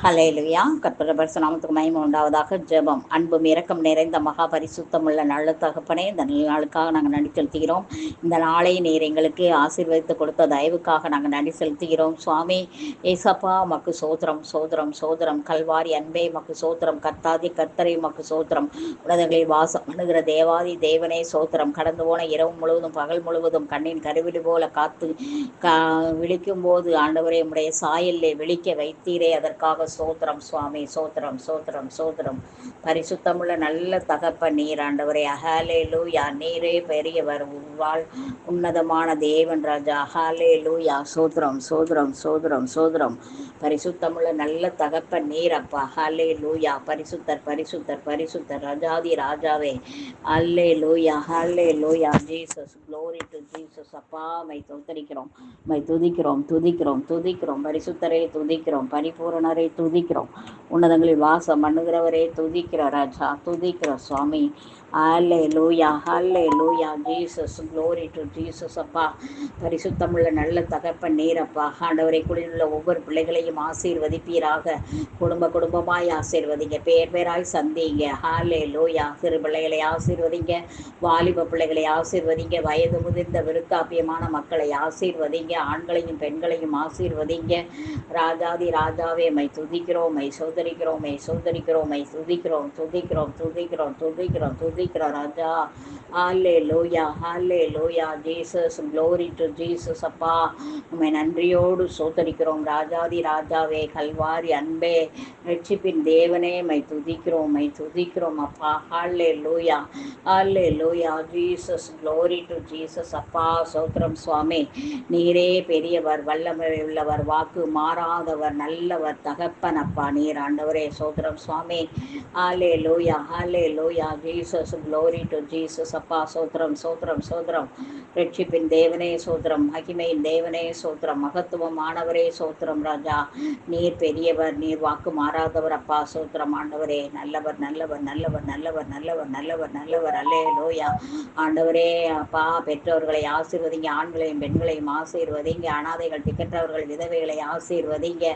Hallelujah கற்பர பரிசுநாமத்துக்கு மகிமை உண்டாவதாக. ஜெபம் அன்பும் இரக்கம் நிறைந்த மகா பரிசுத்தமுள்ள நல்ல தகப்பனே இந்த நல்ல நாளுக்காக நாங்கள் நன்றி செலுத்துகிறோம். இந்த நாளை நீர் எங்களுக்கு ஆசீர்வதித்து கொடுத்த தயவுக்காக நாங்கள் நன்றி செலுத்துகிறோம். சுவாமி ஏசப்பா மக்கு சோதரம் சோதரம் சோதரம் கல்வாரி அன்பே மக்கு சோதரம் கத்தாதி கத்தரை மக்கு சோதரம் உலகங்களில் வாசம் அணுகிற தேவாதி தேவனே சோதரம் கடந்து போன இரவு முழுவதும் பகல் முழுவதும் கண்ணின் கருவிடு போல காத்து கா விழிக்கும் போது ஆண்டவரே உடைய சாயல்லே விழிக்க வைத்தீரே. அதற்காக சோத்திரம் சுவாமி சோத்திரம் சோத்திரம் சோத்திரம். பரிசுத்தமுள்ள நல்ல தகப்ப நீர் ஆண்டவரே. அஹாலே லூயா நீரே பெரியவர். வாழ் உன்னதமான தேவன் ராஜா. அஹாலே லூயா சோத்திரம் சோத்திரம் சோத்திரம் சோத்திரம். பரிசுத்தமுள்ள நல்ல தகப்ப நீர் அப்பா. ஹலே லூயா பரிசுத்தர் பரிசுத்தர் பரிசுத்தர். ராஜாதி ராஜாவே. Hallelujah hallelujah Jesus glory to Jesus அப்பா மை தோத்தரிக்கிறோம் மை துதிக்கிறோம் துதிக்கிறோம் துதிக்கிறோம். பரிசுத்தரை துதிக்கிறோம். பரிபூரணரை துதிக்கிறோம். உன்னதங்களில் வாசம் பண்ணுகிறவரே துதிக்கிற ராஜா துதிக்கிற சுவாமி. ஹல்லே லூயா லூயா ஜீசஸ் க்ளோரி டு ஜீசஸ் அப்பா. பரிசுத்தமுள்ள நல்ல தகப்பன் நீரப்பா ஆண்டவரை குடியுள்ள ஒவ்வொரு பிள்ளைகளையும் ஆசீர்வதிப்பீராக. குடும்ப குடும்பமாய் ஆசீர்வதிங்க. பேர் பேராய் சந்திங்க. ஹாலே லூயா சிறு பிள்ளைகளை ஆசீர்வதிங்க. வாலிப பிள்ளைகளை ஆசீர்வதிங்க. வயது முதிர்ந்த விருத்தாப்பியமான மக்களை ஆசீர்வதிங்க. ஆண்களையும் பெண்களையும் ஆசீர்வதிங்க. ராஜாதி ராஜாவே மை துதிக்கிறோம் மை சோதரிக்கிறோம் மை சோதரிக்கிறோம் மை துதிக்கிறோம் துதிக்கிறோம் துதிக்கிறோம் துதிக்கிறோம். துதிக்கிறோம் ராஜா. ஹாலே Loya hallelujah Jesus glory to Jesus அப்பா. உண்மை நன்றியோடு சோத்தரிக்கிறோம் ராஜாதி ராஜாவே கல்வாரி அன்பே. ரட்சிப்பின் தேவனே மை துதிக்கிறோம் மை துதிக்கிறோம் அப்பா. ஹாலே Loya hallelujah Jesus glory to Jesus அப்பா. சோத்திரம் சுவாமி நீரே பெரியவர் வல்லமை உள்ளவர் வாக்கு மாறாதவர் நல்லவர் தகப்பன் அப்பா. நீர் ஆண்டவரே சோத்திரம் சுவாமி. ஹாலே Loya hallelujah Jesus glory to Jesus அப்பா சோத்ரம் சோத்ரம் சோத்ரம் ரட்சிப்பின் தேவனே சோத்ரம் மகிமையின் தேவனே சோத்திரம். மகத்துவமானவரே சோத்ரம் ராஜா. நீர் பெரியவர் நீர் வாக்கு மாறாதவர் அப்பா சோத்ரம் ஆண்டவரே நல்லவர் நல்லவர் நல்லவர் நல்லவர் நல்லவர் நல்லவர் நல்லவர். அல்லே லோயா ஆண்டவரே அப்பா பெற்றோர்களை ஆசீர்வதிங்க. ஆண்களையும் பெண்களையும் ஆசீர்வதிங்க. அனாதைகள் திக்கற்றவர்கள் விதவைகளை ஆசீர்வதிங்க.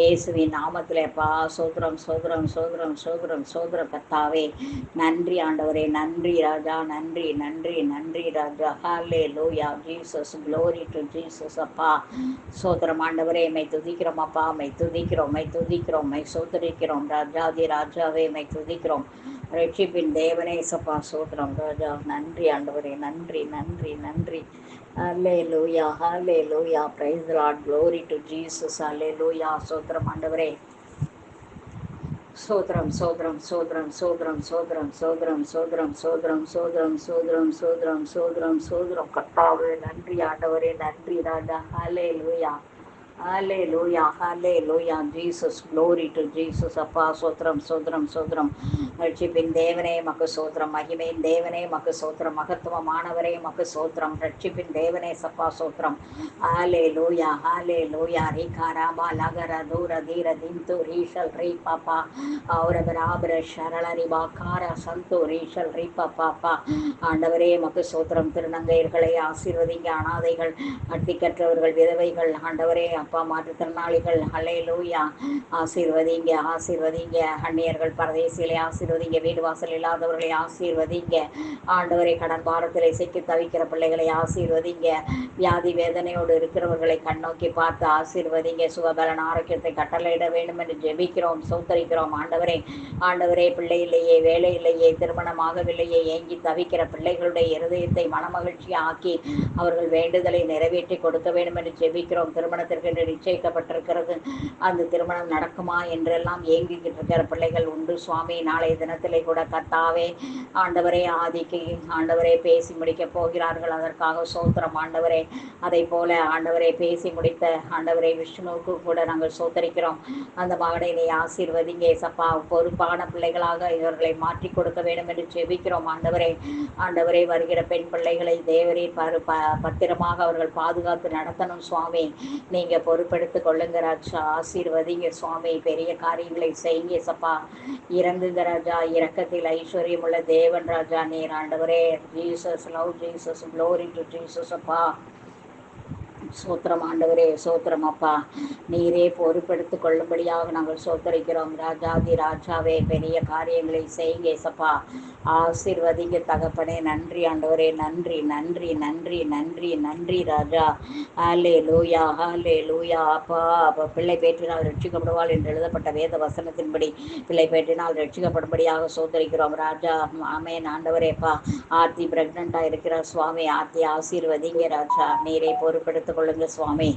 இயேசுவின் நாமத்தில் அப்பா சோத்ரம் சோத்ரம் சோத்ரம் சோத்ரம் சோதர கத்தாவே நன்றி ஆண்டவர். நன்றி ராஜா நன்றி நன்றி நன்றி ராஜா. ஹாலே Loya Jesus glory to Jesus அப்பா. சோதரம் ஆண்டவரே மை துதிக்கிறோம் அப்பா. மை துதிக்கிறோம் மை துதிக்கிறோம் மை சோதரிக்கிறோம் ராஜாதி ராஜாவே மை துதிக்கிறோம். ரட்சிப்பின் தேவனே சப்பா. சோதரம் ராஜா நன்றி ஆண்டவரே நன்றி நன்றி நன்றி. Hallelujah hallelujah praise lord glory to Jesus hallelujah சோதரம் ஆண்டவரே. சோத்ரம் சோத்ரம் சோத்ரம் சோத்ரம் சோத்ரம் சோத்ரம் சோத்ரம் சோத்ரம் சோத்ரம் சோத்ரம் சோத்ரம் சோத்ரம் சோத்ரம் கட்டாவே நன்றி ஆண்டவரே நன்றி ராஜா ஹலே லூயா ஹலே லூயா ஹலே லூயா ஜீசஸ் க்ளோரி டு ஜீசஸ் அப்பா சோத்திரம் சோத்திரம் சோத்திரம் ரட்சிப்பின் தேவனே மக்கு சோத்திரம் மகிமையின் தேவனே மக்கு சோத்திரம் மகத்துவமானவரே மக்கு சோத்திரம் ரட்சிப்பின் தேவனே சப்பா சோத்திரம் ஹாலே லூயா ஹாலே லூயா ரீ காராபா லகர தூர தீர திந்து ரீஷல் ரீ பாப்பா ஔரபராபர ஷரள ரிபா கார சந்து ரீஷல் ரீ பாப்பா ஆண்டவரே மக்கு சோத்திரம் திருநங்கையர்களை ஆசீர்வதிங்க அனாதைகள் அட்டிக்கற்றவர்கள் விதவைகள் ஆண்டவரே அப்பா மாற்றுத்திறனாளிகள் ஹலே லூயா ஆசீர்வதிங்க ஆசீர்வதிங்க. அந்நியர்கள் பரதேசிகளை ஆசீர்வதிங்க. வீடு வாசல் இல்லாதவர்களை ஆசீர்வதிங்க. ஆண்டவரை கடன் பாரத்தில் இசைக்கு தவிக்கிற பிள்ளைகளை ஆசீர்வதிங்க. வியாதி வேதனையோடு இருக்கிறவர்களை கண்ணோக்கி பார்த்து ஆசீர்வதிங்க. சுகபலன் ஆரோக்கியத்தை கட்டளையிட வேண்டும் என்று ஜெபிக்கிறோம் சௌத்தரிக்கிறோம் ஆண்டவரே ஆண்டவரே பிள்ளை இல்லையே வேலை இல்லையே திருமணமாகவில்லையே ஏங்கி தவிக்கிற பிள்ளைகளுடைய இருதயத்தை மனமகிழ்ச்சி ஆக்கி அவர்கள் வேண்டுதலை நிறைவேற்றி கொடுக்க வேண்டும் என்று ஜெபிக்கிறோம். திருமணத்திற்கு என்று நிச்சயிக்கப்பட்டிருக்கிறது. அந்த திருமணம் நடக்குமா என்றெல்லாம் ஏங்கிக்கிட்டு இருக்கிற பிள்ளைகள் உண்டு. சுவாமி நாளைய தினத்திலே கூட கத்தாவே ஆண்டவரே ஆதிக்கு ஆண்டவரே பேசி முடிக்கப் போகிறார்கள். அதற்காக சோத்திரம் ஆண்டவரே. அதை போல ஆண்டவரை பேசி முடித்த ஆண்டவரை விஷ்ணுவுக்கு கூட நாங்கள் சோத்தரிக்கிறோம். அந்த மகனை நீ ஆசீர்வதிங்க சப்பா பொறுப்பான பிள்ளைகளாக இவர்களை மாற்றி கொடுக்க வேண்டும் என்று ஜெபிக்கிறோம் ஆண்டவரே. ஆண்டவரே வருகிற பெண் பிள்ளைகளை தேவரே பரு ப பத்திரமாக அவர்கள் பாதுகாத்து நடத்தணும் சுவாமி. நீங்கள் பொறுப்பெடுத்து கொள்ளுங்க ராஜா. ஆசீர்வதிங்க சுவாமி பெரிய காரியங்களை செய்யுங்க சப்பா. இறங்குங்க ராஜா. இறக்கத்தில் ஐஸ்வர்யம் உள்ள தேவன் ராஜா. நீர் ஆண்டவரே. Jesus love Jesus glory to Jesus அப்பா. சோத்திரம் ஆண்டவரே சோத்திரம் அப்பா. நீரே பொறுப்பெடுத்து கொள்ளும்படியாக நாங்கள் சோத்தரிக்கிறோம். ராஜாதி ராஜாவே பெரிய காரியங்களை செய்யுங்க ஏசப்பா. ஆசிர்வதிங்க தகப்பனே நன்றி ஆண்டவரே நன்றி நன்றி நன்றி நன்றி நன்றி ராஜா. ஹாலே லூயா ஹாலே லூயா அப்பா. அப்போ பிள்ளை பேற்றினால் ரட்சிக்கப்படுவாள் என்று எழுதப்பட்ட வேத வசனத்தின்படி பிள்ளை பேற்றினால் ரட்சிக்கப்படும்படியாக சோதரிக்கிறோம் ராஜா ஆமேன் ஆண்டவரேப்பா ஆர்த்தி பிரெக்னண்டாக இருக்கிறார் சுவாமி. ஆர்த்தி ஆசீர்வதிங்க ராஜா. நீரே பொறுப்பெடுத்துக் கொள்ளுங்க சுவாமி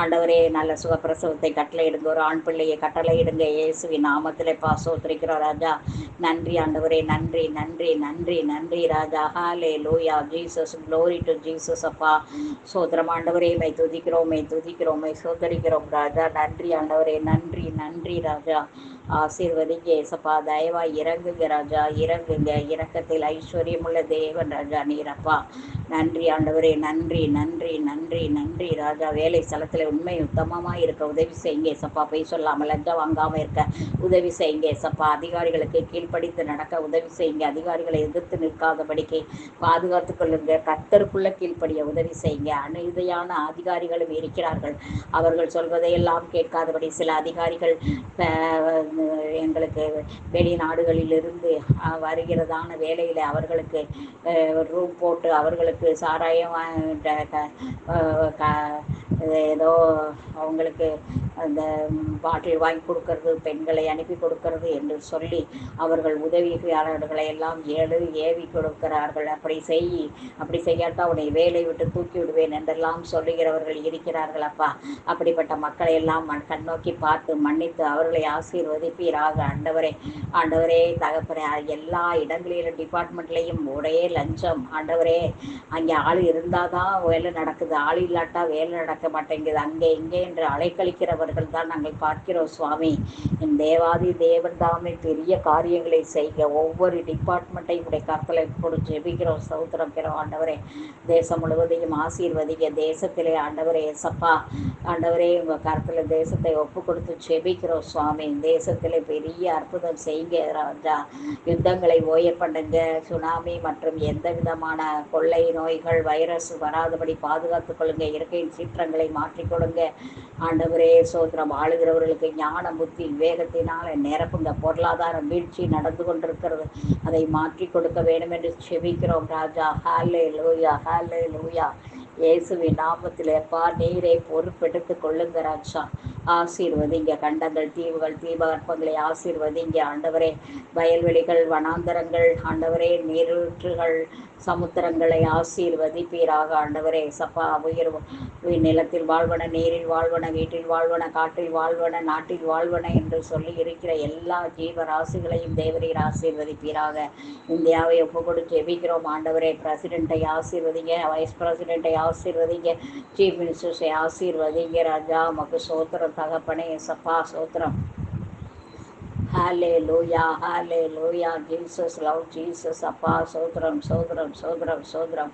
ஆண்டவரே நல்ல சுகப்பிரசவத்தை கட்டளையிடுங்க ஒரு ஆண் பிள்ளையை கட்டளையிடுங்க இயேசுவி நாமத்தில் பா சோத்திரிக்கிறோம் ராஜா. நன்றி ஆண்டவரே நன்றி நன்றி நன்றி நன்றி ராஜா. ஹாலே லூயா ஜீசஸ் க்ளோரி டு ஜீசஸ் அப்பா. சோத்திரம் ஆண்டவரே மை துதிக்கிறோம் மை துதிக்கிறோம் மை சோதரிக்கிறோம் ராஜா. நன்றி ஆண்டவரே நன்றி நன்றி ராஜா. ஆசீர்வதிங்க ஏசப்பா. தயவா இறங்குங்க ராஜா. இறங்குங்க. இறக்கத்தில் ஐஸ்வர்யமுள்ள தேவன் ராஜா நீரப்பா. நன்றி ஆண்டவரே. நன்றி நன்றி நன்றி நன்றி ராஜா. வேலை ஸ்தலத்தில் உண்மை உத்தமமாக இருக்க உதவி செய்யுங்க ஏசப்பா. போய் சொல்லாமல் லஞ்சம் வாங்காமல் இருக்க உதவி செய்யுங்க ஏசப்பா. அதிகாரிகளுக்கு கீழ்ப்படித்து நடக்க உதவி செய்யுங்க. அதிகாரிகளை எதிர்த்து நிற்காதபடிக்கு பாதுகாத்து கொள்ளுங்க. கத்தருக்குள்ள கீழ்ப்படிய உதவி செய்யுங்க. அநீதியான அதிகாரிகளும் இருக்கிறார்கள். அவர்கள் சொல்வதையெல்லாம் கேட்காதபடி சில அதிகாரிகள் எங்களுக்கு வெளிநாடுகளிலிருந்து வருகிறதான வேலையில் அவர்களுக்கு ரூம் போட்டு அவர்களுக்கு சாராயம் ஏதோ அவங்களுக்கு அந்த பாட்டில் வாங்கி கொடுக்கறது பெண்களை அனுப்பி கொடுக்கறது என்று சொல்லி அவர்கள் உதவியாளர்களை எல்லாம் ஏழு ஏவி கொடுக்கிறார்கள். அப்படி செய் அப்படி செய்யாட்டா உன்னை வேலை விட்டு தூக்கி விடுவேன் என்றெல்லாம் சொல்லுகிறவர்கள் இருக்கிறார்கள். அப்பா அப்படிப்பட்ட மக்களை எல்லாம் கண்ணோக்கி பார்த்து மன்னித்து அவர்களை ஆசீர்வதிப்பீராக. ஆண்டவரே ஆண்டவரே தகப்பனே எல்லா இடங்களிலும் டிபார்ட்மெண்ட்லேயும் ஒரே லஞ்சம். ஆண்டவரே அங்கே ஆள் இருந்தால் தான் வேலை நடக்குது. ஆள் இல்லாட்டா வேலை நடக்க மாட்டேங்குது. அங்கே இங்கே என்று அலைக்கழிக்கிறவர்கள் தான் நாங்கள் பார்க்கிறோம் சுவாமி. என் தேவாதி தேவன் தாமே பெரிய காரியங்களை செய்க. ஒவ்வொரு டிபார்ட்மெண்ட்டையும் உடைய கருத்தலை கொடுத்து ஜெபிக்கிறோம் சௌத்திரம் பெறும். ஆண்டவரே தேசம் முழுவதையும் ஆசீர்வதிக்க தேசத்திலே ஆண்டவரே சப்பா ஆண்டவரே உங்கள் கருத்தில் தேசத்தை ஒப்பு கொடுத்து ஜெபிக்கிறோம் சுவாமி. தேசத்திலே பெரிய அற்புதம் செய்யுங்க ராஜா. யுத்தங்களை ஓய பண்ணுங்க. சுனாமி மற்றும் எந்த விதமான கொள்ளை நோய்கள் வைரஸ் வராதபடி பாதுகாத்துக் கொள்ளுங்க. இயற்கையின் சீற்றங்கள் மாற்றிக்கொள்ளுங்க ஆண்டவரே சோத்திரம். ஆளுகிறவர்களுக்கு ஞான புத்தி வேகத்தினால் நிரப்புங்க. பொருளாதார வீழ்ச்சி நடந்து கொண்டிருக்கிறது. அதை மாற்றி கொடுக்க வேண்டும் என்று செபிக்கிறோம் ராஜா. ஹாலே லூயா ஹாலே லூயா இயேசுவின் நாமத்தில் எப்பா நீரை பொறுப்பெடுத்து கொள்ளுங்க ராஜா. ஆசீர்வதிங்க. கண்டங்கள் தீவுகள் தீபகற்பங்களை ஆசீர்வதிங்க. ஆண்டவரே வயல்வெளிகள் வனாந்தரங்கள் ஆண்டவரே நீரூற்றுகள் சமுத்திரங்களை ஆசீர்வதிப்பீராக. ஆண்டவரே சப்பா உயிர் நிலத்தில் வாழ்வன நீரில் வாழ்வன வீட்டில் வாழ்வன காட்டில் வாழ்வன நாட்டில் வாழ்வன என்று சொல்லி இருக்கிற எல்லா ஜீவராசிகளையும் தேவரீர் ஆசீர்வதிப்பீராக. இந்தியாவை ஒப்பு கொடுத்து எபிக்கிறோம் ஆண்டவரே பிரசிடென்ட்டை ஆசீர்வதிங்க. வைஸ் பிரசிடென்ட்டை ஆசீர்வதிங்க. சீஃப் மினிஸ்டர்ஸை ஆசீர்வதிங்க. ராஜா மக்கு சோத்திரம் தகப்பனே சப்பா சோத்திரம். ஹாலே லூயா ஹாலே லூயா ஜீசஸ் லவ் ஜீசஸ் அப்பா சோதரம் சோதரம் சோதரம் சோதரம்.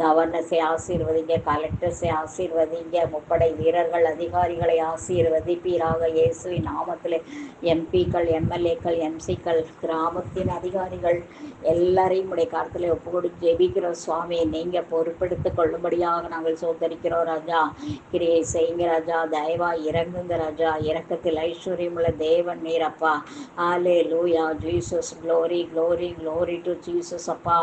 கவர்னஸை ஆசீர்வதிங்க கலெக்டர்ஸை ஆசீர்வதிங்க முப்படை வீரர்கள் அதிகாரிகளை ஆசீர்வதிப்பீராக இயேசுவின் நாமத்தில். எம்பிக்கள் எம்எல்ஏக்கள் எம்சிக்கள் கிராமத்தின் அதிகாரிகள் எல்லாரையும் உடைய காலத்தில் ஒப்பு கொடுத்து ஜெபிக்கிறோம். சுவாமி நீங்கள் பொறுப்பெடுத்து கொள்ளும்படியாக நாங்கள் சோதரிக்கிறோம் ராஜா. கிரியை செய்யுங்க ராஜா. தயவா இறங்குங்க ராஜா. இறக்கத்தில் ஐஸ்வர்யமுள்ள தேவன் நீரப்பா hallelujah Jesus glory glory glory to Jesus அப்பா.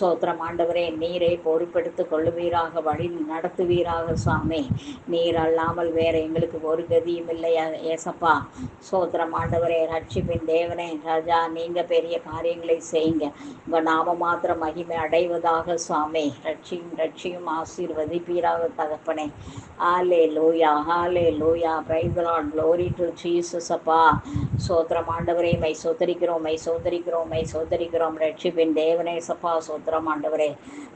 சோத்திரம் ஆண்டவரே நீரை பொறுப்பெடுத்து கொள்ளுவீராக வழி நடத்துவீராக சுவாமி நீர் அல்லாமல் வேற எங்களுக்கு ஒரு கதியும் இல்லை ஏசப்பா. சோத்திரம் ஆண்டவரே ரட்சிப்பின் தேவனே ராஜா நீங்க பெரிய காரியங்களை செய்யுங்க. உங்க நாம மாத்திரம் மகிமை அடைவதாக சுவாமி ரட்சியும் ரட்சியும் ஆசீர்வதிப்பீராக தகப்பனே. ஆலே லூயா ஆலே லூயா பிரைஸ் க்ளோரி டு ஜீசஸ் அப்பா. சோத்திரம் ஆண்டவரே மை சோதரிக்கிறோம் மை சோதரிக்கிறோம் மை சோதரிக்கிறோம் ரட்சிப்பின் தேவனே சப்பா சோத்திரம் ஆண்டவரே.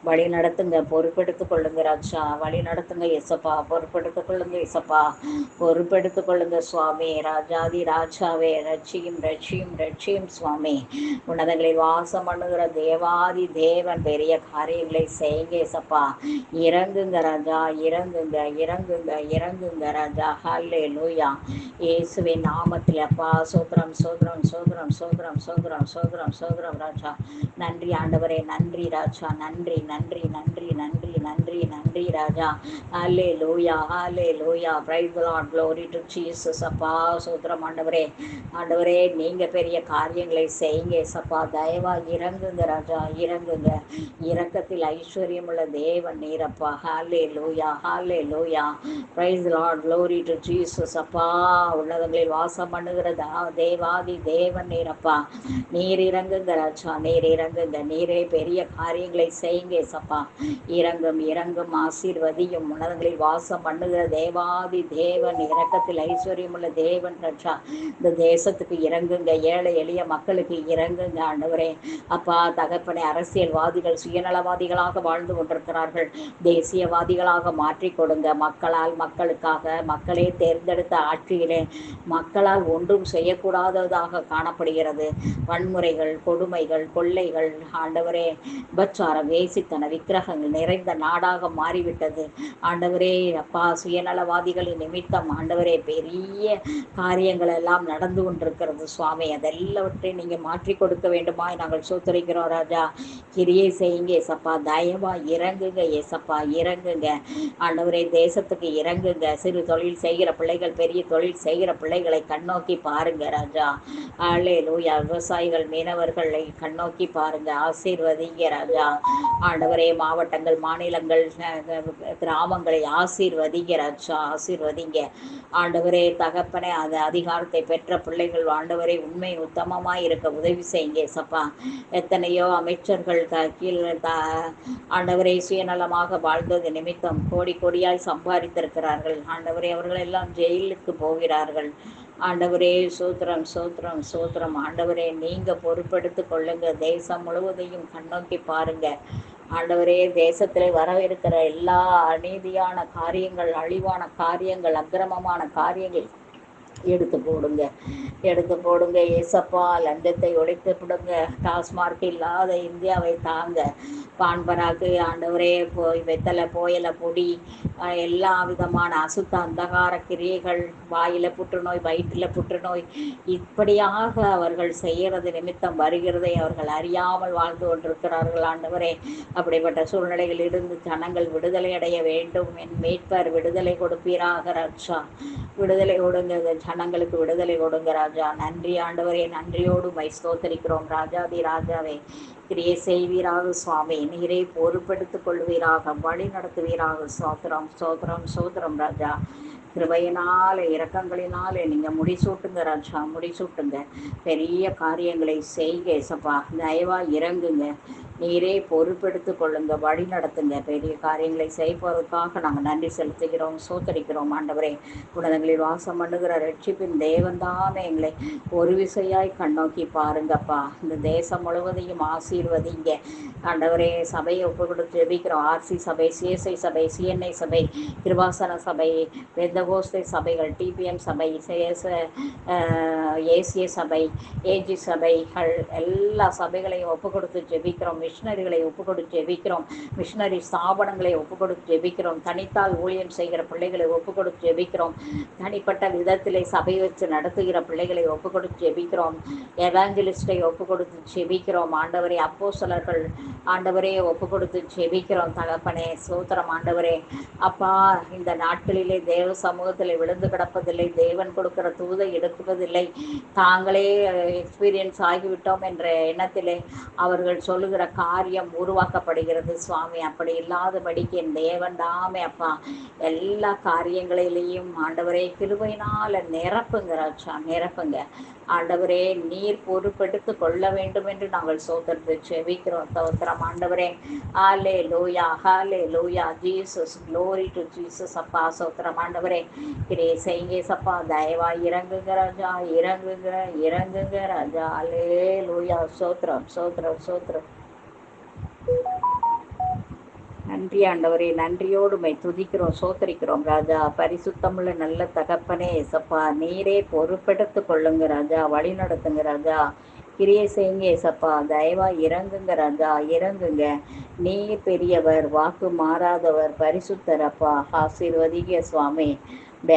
வழி நடத்துங்க பொறுப்பெடுத்து கொள்ளுங்க ராஜா. வழி நடத்துங்க எசப்பா பொறுப்பெடுத்து கொள்ளுங்க எசப்பா பொறுப்பெடுத்து கொள்ளுங்க சுவாமி. ராஜாதி ராஜாவே. ரட்சியும் ரட்சியும் ரட்சியும் சுவாமி. உன்னதங்களில் வாசம் பண்ணுகிற தேவாதி தேவன் பெரிய காரியங்களை செய்யுங்க எசப்பா இறங்குங்க ராஜா. இறங்குங்க இறங்குங்க இறங்குங்க ராஜா. ஹல்லே லூயா இயேசுவின் நாமத்தில் அப்பா சோத்ரம் சோத்ரம் சோத்ரம் சோக்ரம் சோத்ரம் சோத்ரம் சோத்ரம் ராஜா. நன்றி ஆண்டவரே நன்றி ராஜா நன்றி நன்றி நன்றி நன்றி நன்றி நன்றி ராஜா. Hallelujah hallelujah praise lord glory to Jesus அப்பா சோத்ரம் ஆண்டவரே. ஆண்டவரே நீங்கள் பெரிய காரியங்களை செய்யுங்க சப்பா. தயவா இறங்குங்க ராஜா இறங்குங்க. இறக்கத்தில் ஐஸ்வர்யம் உள்ள தேவன் நீரப்பா hallelujah hallelujah praise lord glory to Jesus அப்பா. உன்னதங்களில் வாசம் பண்ணுகிறதா தேவாதி தேவன் நீரப்பா நீர் இறங்குங்க ராஜா நீர் இறங்குங்க நீரே பெரிய காரியங்களை செய்யுங்க சப்பா இறங்கும் இறங்கும் ஆசீர்வதியும் உன்னதங்களில் வாசம் பண்ணுகிற தேவாதி தேவன் இரக்கத்தில் ஐஸ்வர்யமுள்ள தேவன் ராஜா. இந்த தேசத்துக்கு இறங்குங்க ஏழை எளிய மக்களுக்கு இறங்குங்க ஆண்டவரே. அப்பா தகப்பனை அரசியல்வாதிகள் சுயநலவாதிகளாக வாழ்ந்து கொண்டிருக்கிறார்கள். தேசியவாதிகளாக மாற்றி கொடுங்க. மக்களால் மக்களுக்காக மக்களே தேர்ந்தெடுத்த ஆட்சியிலே மக்களால் ஒன்றும் செய்யக்கூடாததாக காணப்படுகிறது. வன்முறைகள் கொடுமைகள் கொள்ளைகள் ஆண்டவரே விபச்சார வேசித்தன விக்கிரகங்கள் நிறைந்த நாடாக மாறிவிட்டது. ஆண்டவரே அப்பா சுயநலவாதிகளின் நிமித்தம் ஆண்டவரே பெரிய காரியங்கள் எல்லாம் நடந்து கொண்டிருக்கிறது. சுவாமி அதெல்லாவற்றையும் நீங்கள் மாற்றி கொடுக்க வேண்டுமா? நாங்கள் சோத்துரைக்கிறோம் ராஜா. கிரியை செய்யுங்க ஏசப்பா. தயவா இறங்குங்க ஏசப்பா இறங்குங்க. ஆண்டவரே தேசத்துக்கு இறங்குங்க. சிறு தொழில் செய்கிற பிள்ளைகள் பெரிய தொழில் செய்கிற பிள்ளைகளை கண்ணோக்கி பாருங்க. பாருங்க ராஜா. ஆளே லூயா விவசாயிகள் மீனவர்களை கண்ணோக்கி பாருங்க ஆசீர்வதிங்க ராஜா. ஆண்டவரே மாவட்டங்கள் மாநிலங்கள் கிராமங்களை ஆசீர்வதிங்க ராஜா ஆசீர்வதிங்க. ஆண்டவரே தகப்பனே அந்த அதிகாரத்தை பெற்ற பிள்ளைகள் ஆண்டவரே உண்மை உத்தமமாக இருக்க உதவி செய்யுங்க சப்பா எத்தனையோ அமைச்சர்கள் க- கீழ் த- ஆண்டவரை சுயநலமாக வாழ்ந்தது நிமித்தம் கோடி கோடியாய் சம்பாதித்திருக்கிறார்கள். ஆண்டவரே அவர்கள் எல்லாம் ஜெயிலுக்கு போகிறார்கள். ஆண்டவரே சூத்திரம் சூத்திரம் சூத்திரம். ஆண்டவரே நீங்க பொறுப்பெடுத்து கொள்ளுங்க. தேசம் முழுவதையும் கண்ணோக்கி பாருங்க. ஆண்டவரே தேசத்திலே வரவிருக்கிற எல்லா அநீதியான காரியங்கள் அழிவான காரியங்கள் அக்கிரமமான காரியங்கள் எடுத்து போடுங்க. எடுத்து போடுங்க ஏசப்பா லஞ்சத்தை ஒழித்து விடுங்க டாஸ்மார்க் இல்லாத இந்தியாவை தாங்க. பான்பராக்கு ஆண்டவரே போய் வெத்தலை போயலை பொடி எல்லா விதமான அசுத்த அந்தகார கிரியைகள் வாயில புற்றுநோய் வயிற்றில் புற்றுநோய் இப்படியாக அவர்கள் செய்கிறது நிமித்தம் வருகிறதை அவர்கள் அறியாமல் வாழ்ந்து கொண்டிருக்கிறார்கள் ஆண்டவரே. அப்படிப்பட்ட சூழ்நிலையில் இருந்து ஜனங்கள் விடுதலை அடைய வேண்டும். என் மீட்பர் விடுதலை கொடுப்பீராக ரக்ஷா விடுதலை கொடுங்க இந்த விடுதலை கொடுங்க ராஜா. நன்றி ஆண்டவரே. நன்றியோடு மை ஸ்தோத்தரிக்கிறோம் ராஜாதி ராஜாவே. கிரியை செய்வீராக சுவாமி. நீரை பொறுப்பெடுத்துக் கொள்வீராக வழி நடத்துவீராக. சோத்திரம் சோத்திரம் சோத்திரம் ராஜா. கிருபையினால இரக்கங்களினாலே நீங்க முடிசூட்டுங்க ராஜா முடிசூட்டுங்க. பெரிய காரியங்களை செய்க சப்பா தயவா இறங்குங்க. நீரே பொறுப்பெடுத்து கொள்ளுங்க வழி நடத்துங்க. பெரிய காரியங்களை செய்வதற்காக நாங்கள் நன்றி செலுத்துகிறோம் சோத்தரிக்கிறோம். ஆண்டவரே உணதங்களில் வாசம் பண்ணுகிற ரட்சிப்பின் தேவன்தானே எங்களை ஒரு விசையாய் கண்ணோக்கி பாருங்கப்பா. இந்த தேசம் முழுவதையும் ஆசீர்வதிங்க. ஆண்டவரே சபையை ஒப்பு கொடுத்து ஜெபிக்கிறோம். ஆர்சி சபை சிஎஸ்ஐ சபை சிஎன்ஐ சபை கிருபாசன சபை வெந்த வெந்தகோஸ்தை சபைகள் டிபிஎம் சபை சிஎஸ் ஏசிய சபை ஏஜி சபைகள் எல்லா சபைகளையும் ஒப்பு கொடுத்து ஜெபிக்கிறோம். மிஷினரிகளை ஒப்பு கொடுத்து ஜெபிக்கிறோம். மிஷினரி ஸ்தாபனங்களை ஒப்பு கொடுத்து ஜெபிக்கிறோம். தனித்தால் ஊழியம் செய்கிற பிள்ளைகளை ஒப்பு கொடுத்து ஜெபிக்கிறோம். தனிப்பட்ட விதத்திலே சபை வச்சு நடத்துகிற பிள்ளைகளை ஒப்பு கொடுத்து ஜெபிக்கிறோம். எவாஞ்சலிஸ்டை ஒப்பு கொடுத்து ஜெபிக்கிறோம். ஆண்டவரே சிலர்கள் ஆண்டவரே ஒப்பு கொடுத்து ஜெபிக்கிறோம். தகப்பனே சோத்திரம் ஆண்டவரே. அப்பா இந்த நாட்களிலே தேவ சமூகத்தில் விழுந்து கிடப்பதில்லை தேவன் கொடுக்கிற தூதை எடுக்குவதில்லை. தாங்களே எக்ஸ்பீரியன்ஸ் ஆகிவிட்டோம் என்ற எண்ணத்திலே அவர்கள் சொல்லுகிற காரியம் உருவாக்கப்படுகிறது. சுவாமி அப்படி இல்லாதபடிக்கு என் தேவன் தாமே அப்பா. எல்லா காரியங்களிலேயும் ஆண்டவரே கிருபையினால நிரப்புங்க ராஜா நிரப்புங்க. ஆண்டவரே நீர் பொறுப்பெடுத்து கொள்ள வேண்டும் என்று நாங்கள் சோதரத்தை செவிக்கிறோம் தோத்திரம் ஆண்டவரே. ஆலே Loya hallelujah Jesus glory to Jesus அப்பா சோத்திரம் ஆண்டவரே. கிரே செய்ங்க சப்பா தயவா இறங்குங்க ராஜா இறங்குங்க இறங்குங்க ராஜா. அலே லோயா சோத்திரம் சோத்திரம் சோத்திரம் நன்றி ஆண்டவரே நன்றியோடு மை துதிக்கிறோம் சோத்தரிக்கிறோம் ராஜா. பரிசுத்தமுள்ள நல்ல தகப்பனே ஏசப்பா நீரே பொறுப்பெடுத்து கொள்ளுங்க ராஜா. வழி நடத்துங்க ராஜா. கிரியை செய்யுங்க ஏசப்பா. தயவா இறங்குங்க ராஜா. இறங்குங்க. நீ பெரியவர் வாக்கு மாறாதவர் பரிசுத்தர் அப்பா. ஆசீர்வதிக சுவாமி.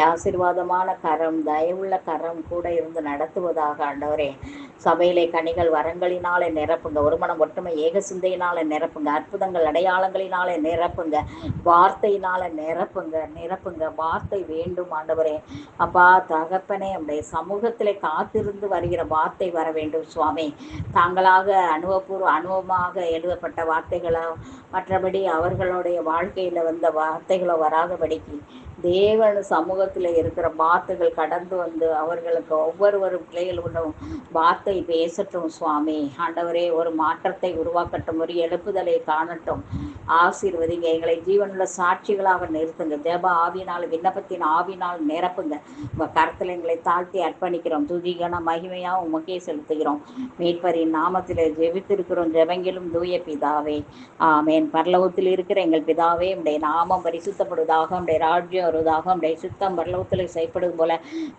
ஆசீர்வாதமான கரம் தயவுள்ள கரம் கூட இருந்து நடத்துவதாக ஆண்டவரே. சபையிலே கனிகள் வரங்களினாலே நிரப்புங்க. ஒருமனம் ஒற்றுமை ஏக சிந்தையினால நிரப்புங்க. அற்புதங்கள் அடையாளங்களினாலே நிரப்புங்க. வார்த்தையினால நிரப்புங்க. நிரப்புங்க. வார்த்தை வேண்டும் ஆண்டவரே. அப்பா தகப்பனே நம்முடைய சமூகத்திலே காத்திருந்து வருகிற வார்த்தை வர வேண்டும் சுவாமி. தாங்களாக அனுபவபூர்வ அனுபவமாக எழுதப்பட்ட வார்த்தைகளோ மற்றபடி அவர்களுடைய வாழ்க்கையில் வந்த வார்த்தைகளோ வராதபடிக்கு தேவன் சமூகத்தில் இருக்கிற வார்த்தைகள் கடந்து வந்து அவர்களுக்கு ஒவ்வொருவரும் பிள்ளைகளுடன் வார்த்தை பேசட்டும் சுவாமி. ஆண்டவரே ஒரு மாற்றத்தை உருவாக்கட்டும் ஒரு எழுப்புதலை காணட்டும். ஆசீர்வதிங்க எங்களை ஜீவனுள்ள சாட்சிகளாக நிறுத்துங்க. தேப ஆவினால் விண்ணப்பத்தின் ஆவினால் நிரப்புங்க. உங்கள் கருத்தில் எங்களை தாழ்த்தி அர்ப்பணிக்கிறோம். துதிகன மகிமையாக உமக்கே செலுத்துகிறோம். மீட்பரின் நாமத்தில் ஜெபித்திருக்கிறோம். ஜெபங்கிலும் தூய பிதாவே. ஆமேன். பரலவத்தில் இருக்கிற எங்கள் பிதாவே உடைய நாமம் பரிசுத்தப்படுவதாக உடைய ராஜ்யம் வருவதாக உடைய சித்தம் பரலோகத்தில் செய்யப்படுவது போல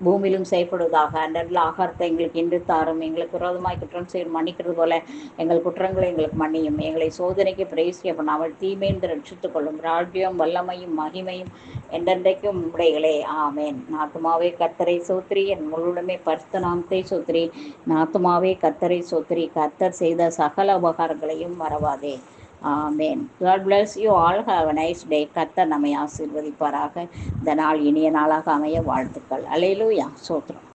பூமியிலும் செய்யப்படுவதாக. அன்றரில் ஆகாரத்தை எங்களுக்கு இன்று தாரும். எங்களுக்கு விரோதமாய் குற்றம் செய்யும் மன்னிக்கிறது போல எங்கள் குற்றங்களை எங்களுக்கு மன்னியும். எங்களை சோதனைக்கு பிரேசிய பண்ணாமல் தீமைந்து ரட்சித்துக் கொள்ளும். ராஜ்யம் வல்லமையும் மகிமையும் என்றென்றைக்கும் உடைகளே. ஆமேன். நாத்துமாவே கத்தரை சோத்ரி என் முழுடமே பரிசுத்த நாமத்தை சோத்ரி. நாத்துமாவே கத்தரை சோத்ரி. கத்தர் செய்த சகல உபகாரங்களையும் மறவாதே. ஆமேன். God bless you all have a nice day கத்த நம்மை ஆசீர்வதிப்பாராக. இந்த நாள் இனிய நாளாக அமைய வாழ்த்துக்கள். அலையிலூயா சோத்திரம்.